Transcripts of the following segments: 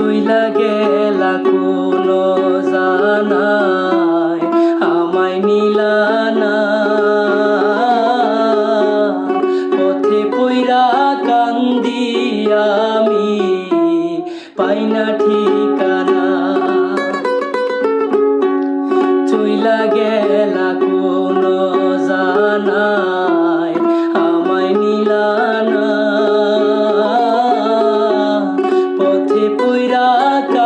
চইলা গেলা কোনো জানায় আমায় নীলা না পথে পইরা কান্দি আমি, পাই না ঠিকানা। চইলা গেলা কোনো জানা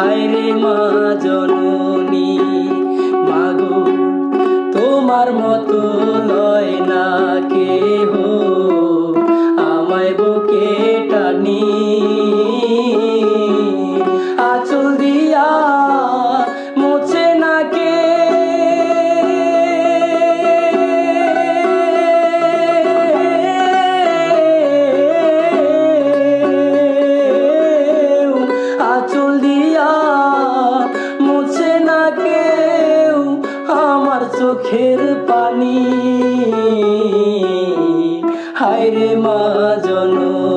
হায়রে মা জননী মাগো তোমার মতো লয় না কেহ আমায় বুকে টানি। চোখের পানি। আমার হায়রে মা জননী।